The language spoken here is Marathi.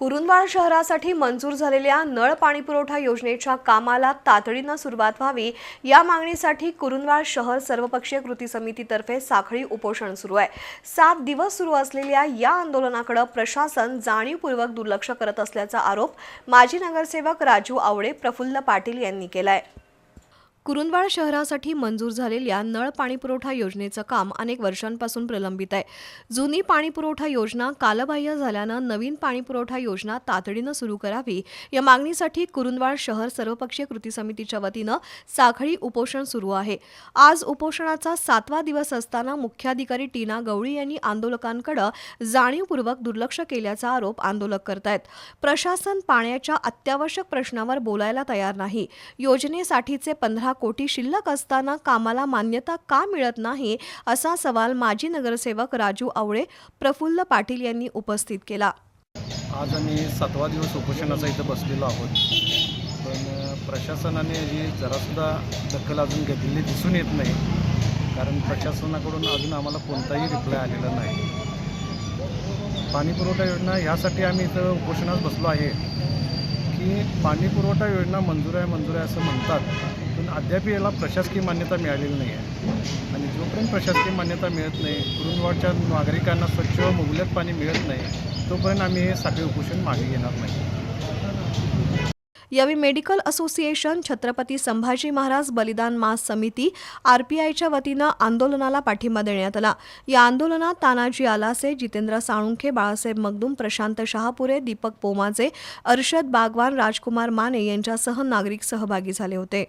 कुरुंदवाड शहरासाठी मंजूर झालेल्या नळ पाणी पुरवठा योजनेच्या कामाला तातडीनं सुरुवात व्हावी या मागणीसाठी कुरुंदवाड शहर सर्वपक्षीय कृती समितीतर्फे साखळी उपोषण सुरू आहे. सात दिवस सुरू असलेल्या या आंदोलनाकडे प्रशासन जाणीवपूर्वक दुर्लक्ष करत असल्याचा आरोप माजी नगरसेवक राजू आवळे प्रफुल्ल पाटील यांनी केला आहे कुरुंदवाड शहरासाठी मंजूर झालेल्या नळ पाणीपुरवठा योजनेचं काम अनेक वर्षांपासून प्रलंबित आहे. जुनी पाणीपुरवठा योजना कालबाह्य झाल्यानं नवीन पाणीपुरवठा योजना तातडीनं सुरू करावी. या मागणीसाठी कुरुंदवाड शहर सर्वपक्षीय कृती समितीच्या वतीनं साखळी उपोषण सुरू आहे. आज उपोषणाचा सातवा दिवस असताना मुख्याधिकारी टीना गवळी यांनी आंदोलकांकडे जाणीवपूर्वक दुर्लक्ष केल्याचा आरोप आंदोलक करतायत. प्रशासन पाण्याच्या अत्यावश्यक प्रश्नावर बोलायला तयार नाही. योजनेसाठीचे पंधरा कोटी शिल्लक असताना कामाला मान्यता का मिळत नाही असा सवाल माजी नगरसेवक राजू आवळे प्रफुल्ल पाटील यांनी उपस्थित केला. आज आम्ही सातवा दिवस उपोषणाचा इथं बसलेलो आहोत. पण प्रशासनाने ही जरासुद्धा दखल अजून घेतलेली दिसून येत नाही कारण प्रशासनाकडून अजून आम्हाला कोणताही रिप्लाय आलेला नाही. पाणीपुरवठा योजना ह्यासाठी आम्ही इथं उपोषणात बसलो आहे की पाणीपुरवठा योजना मंजूर आहे मंजूर आहे असं म्हणतात. अद्याप याला प्रशासकीय मान्यता मिळालेली नाही आहे. आणि जोपर्यंत प्रशासकीय मान्यता मिळत नाही कुरुंदवाडच्या नागरिकांना स्वच्छ व मुबलक पाणी मिळत नाही तोपर्यंत आम्ही हे साखळी उपोषण मागे घेणार नाही. यावेळी मेडिकल असोसिएशन छत्रपती संभाजी महाराज बलिदान मास समिती आरपीआयच्या वतीनं आंदोलनाला पाठिंबा देण्यात आला. या आंदोलनात तानाजी आलासे जितेंद्र साळुंखे बाळासाहेब मगदूम प्रशांत शहापुरे दीपक पोमाजे अर्षद बागवान राजकुमार माने यांच्यासह नागरिक सहभागी झाले होते.